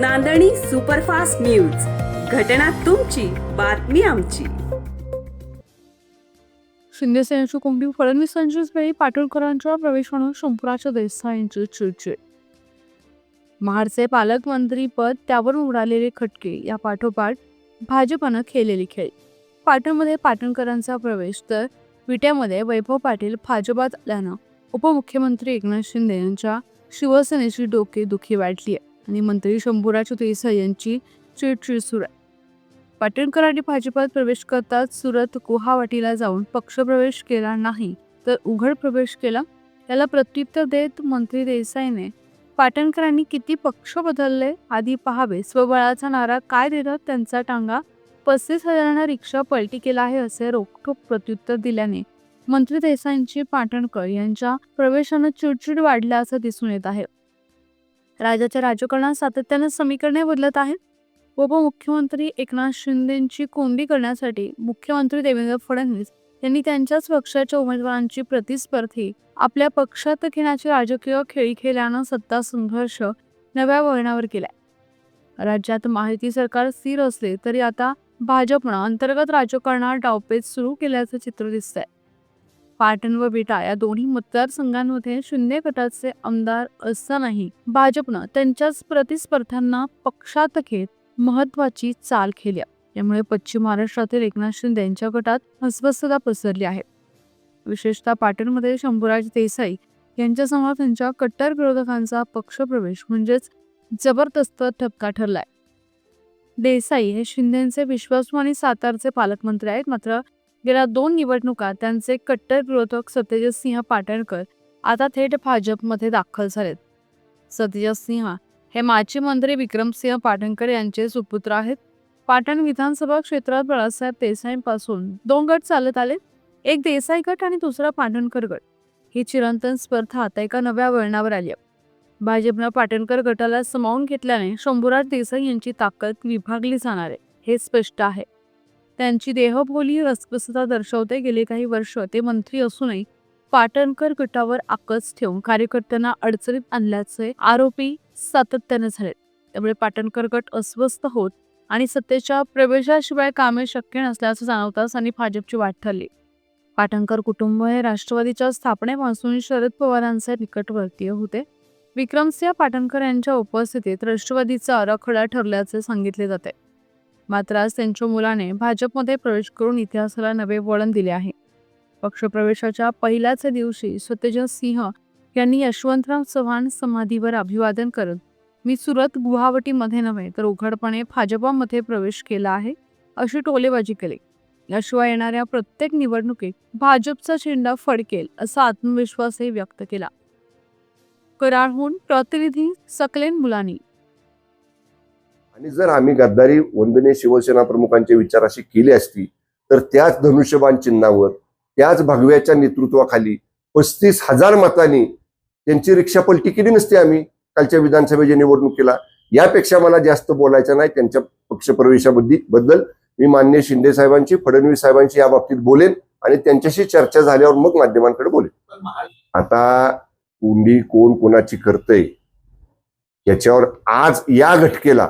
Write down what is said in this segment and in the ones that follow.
नांदणी superfast news. घटना तुमची बातमी आमची. शिंदेसेनेची कोंडी फडणवीसांचीच वेळी पाटोळकरांच्या प्रवेशानं शंभूराच्या देसाईंची चिडचिड. महाडचे पालकमंत्री पद त्यावर उडालेले खटके या पाठोपाठ भाजपनं खेळलेली खेळ. पाटणमध्ये पाटणकरांचा प्रवेश तर विट्यामध्ये वैभव पाटील भाजपात आल्यानं उपमुख्यमंत्री एकनाथ शिंदे यांच्या शिवसेनेची डोके दुखी वाटली आहे आणि मंत्री शंभूराज देसाई यांची चिडचिड सुरू आहे. पाटणकरांनी भाजपात प्रवेश करताच सुरत गुवाहाटीला जाऊन पक्षप्रवेश केला नाही तर उघड प्रवेश केला. याला प्रत्युत्तर देत मंत्री देसाईने पाटणकरांनी किती पक्ष बदलले आधी पहावे स्वबळाचा नारा काय देतात त्यांचा टांगा पस्तीस हजारांना रिक्षा पलटी केला आहे असे रोखोक प्रत्युत्तर दिल्याने मंत्री देसाईंची पाटणकर यांच्या प्रवेशानं चिडचिड वाढल्याचं दिसून येत आहे. राज्याच्या राजकारणात सातत्याने समीकरणे बदलत आहेत. उपमुख्यमंत्री एकनाथ शिंदेची कोंडी करण्यासाठी मुख्यमंत्री देवेंद्र फडणवीस यांनी त्यांच्याच पक्षाच्या उमेदवारांची प्रतिस्पर्धी आपल्या पक्षात घेण्याची राजकीय खेळी खेळल्यानं सत्ता संघर्ष नव्या वळणावर केलाय. राज्यात माहिती सरकार स्थिर असले तरी आता भाजपनं अंतर्गत राजकारणात डावपेच सुरू केल्याचं चित्र दिसतंय. पाटण व बेटा या दोन्ही मतदारसंघांमध्ये शून्य गटाचे आमदार असतानाही भाजपनं त्यांच्याच प्रतिस्पर्ध्यांना पक्षात घेत महत्वाची चाल केली यामुळे पश्चिम महाराष्ट्रातील एकनाथ शिंदे यांच्या गटात अस्वस्थता पसरली आहे. विशेषतः पाटणमध्ये शंभूराज देसाई यांच्यासमोर त्यांच्या कट्टर विरोधकांचा पक्षप्रवेश म्हणजेच जबरदस्त ठपका ठरलाय. देसाई हे शिंदेचे विश्वासू आणि सातारचे पालकमंत्री आहेत. मात्र गेल्या दोन निवडणुका त्यांचे कट्टर विरोधक सत्यजित सिंह पाटणकर आता थेट भाजपमध्ये दाखल झालेत. सत्यजित सिंह हे माजी मंत्री विक्रमसिंह पाटणकर यांचे सुपुत्र आहेत. पाटण विधानसभा क्षेत्रात बाळासाहेब देसाईंपासून दोन गट चालत आले. एक देसाई गट आणि दुसरा पाटणकर गट. ही चिरंतन स्पर्धा आता एका नव्या वळणावर आली आहे. भाजपनं पाटणकर गटाला समावून घेतल्याने शंभूराज देसाई यांची ताकद विभागली जाणार आहे हे स्पष्ट आहे. त्यांची देहबोली रसप्रसता दर्शवते. गेले काही वर्ष ते मंत्री असूनही पाटणकर गटावर आकस ठेवून कार्यकर्त्यांना अडचणीत आणल्याचे आरोपी सातत्याने झाले त्यामुळे पाटणकर गट अस्वस्थ होत आणि सत्तेच्या प्रवेशाशिवाय कामे शक्य नसल्याचं जाणवताच आणि भाजपची वाट ठरली. पाटणकर कुटुंब हे राष्ट्रवादीच्या स्थापनेपासून शरद पवारांचे निकटवर्तीय होते. विक्रमसिंह पाटणकर यांच्या उपस्थितीत राष्ट्रवादीचा आराखडा ठरल्याचे सांगितले जाते. मात्र आज त्यांच्या मुलाने भाजपमध्ये प्रवेश करून इतिहासाला नवे वळण दिले आहे. पक्षप्रवेशाच्या पहिल्याच दिवशी सत्यजित सिंह यांनी यशवंतराव चव्हाण समाधीवर अभिवादन करत मी सुरत गुवाहाटीमध्ये नव्हे तर उघडपणे भाजपामध्ये प्रवेश केला आहे अशी टोलेबाजी केली. याशिवाय येणाऱ्या प्रत्येक निवडणुकीत भाजपचा झेंडा फडकेल असा आत्मविश्वासही व्यक्त केला. करारहून प्रतिनिधी सकलेन मुलानी आणि जर आम्ही गद्दारी वंदनीय शिवसेना प्रमुखांच्या विचाराशी केली असती तर त्याच धनुष्यबाण चिन्हावर त्याच भगव्याच्या नेतृत्वाखाली पस्तीस हजार मतांनी त्यांची रिक्षा पलटी केली नसती आम्ही. कालच्या विधानसभेच्या निवडणुकीला यापेक्षा मला जास्त बोलायचं नाही त्यांच्या पक्षप्रवेशाबद्दल. बद्दल मी मान्य शिंदे साहेबांची फडणवीस साहेबांची या बाबतीत बोलेन आणि त्यांच्याशी चर्चा झाल्यावर मग माध्यमांकडे बोलेन. आता कोंडी कोण कोणाची करतंय? याच्यावर आज या घटकेला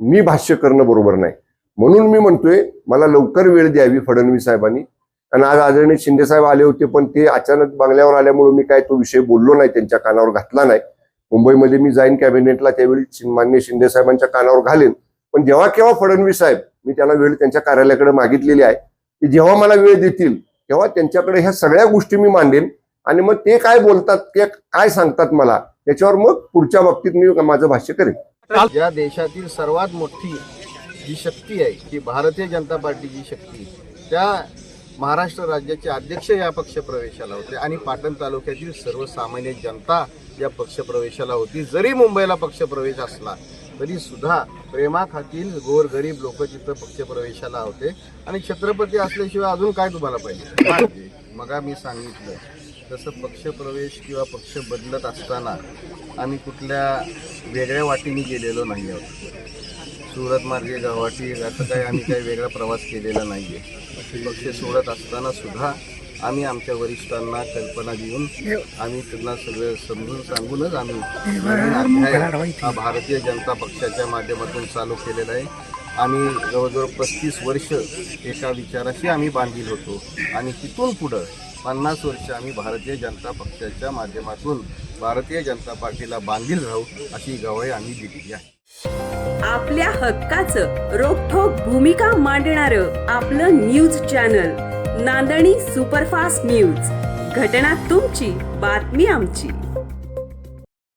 मी भाष्य करणं बरोबर नाही. म्हणून मी म्हणतोय मला लवकर वेळ द्यावी फडणवीस साहेबांनी. आणि आज आदरणीय शिंदे साहेब आले होते पण ते अचानक बंगल्यावर आल्यामुळे मी काय तो विषय बोललो नाही त्यांच्या कानावर घातला नाही. मुंबईमध्ये मी जाईन कॅबिनेटला त्यावेळी मान्य शिंदे साहेबांच्या कानावर घालेन. पण जेव्हा केव्हा फडणवीस साहेब मी त्यांना वेळ त्यांच्या कार्यालयाकडे मागितलेली आहे की जेव्हा मला वेळ देतील तेव्हा त्यांच्याकडे ह्या सगळ्या गोष्टी मी मांडेन. आणि मग ते काय बोलतात ते काय सांगतात मला त्याच्यावर मग पुढच्या बाबतीत मी माझं भाष्य करेन. या देशातील सर्वात मोठी जी शक्ती आहे ती भारतीय जनता पार्टीची शक्ती. त्या महाराष्ट्र राज्याचे अध्यक्ष या पक्षप्रवेशाला होते आणि पाटण तालुक्यातील सर्वसामान्य जनता या पक्षप्रवेशाला होती. जरी मुंबईला पक्षप्रवेश असला तरी सुद्धा प्रेमाखातील गोरगरीब लोक तिथं पक्षप्रवेशाला होते. आणि छत्रपती असल्याशिवाय अजून काय तुम्हाला पाहिजे? मगा मी सांगितलं तसं पक्षप्रवेश किंवा पक्ष बदलत असताना आम्ही कुठल्या वेगळ्या वाटेने गेलेलो नाही आहोत सुरत मार्गे गवाटी असं काही आम्ही काही वेगळा प्रवास केलेला नाही आहे पक्ष सोडत असताना सुद्धा आम्ही आमच्या वरिष्ठांना कल्पना देऊन आम्ही त्यांना सगळं समजून सांगूनच आम्ही हा भारतीय जनता पक्षाच्या माध्यमातून चालू केलेला आहे. आम्ही जवळजवळ पस्तीस वर्ष एका विचाराशी आम्ही बांधील होतो आणि तिथून पुढं पन्नास वर्ष आम्ही भारतीय जनता पक्षाच्या माध्यमातून भारतीय जनता पार्टीला बांधील राहू अशी गवाही आम्ही दिलेली आहे. आपल्या हक्काचं रोखोक भूमिका मांडणारं आपलं news channel Nandani superfast news. घटना तुमची बातमी आमची.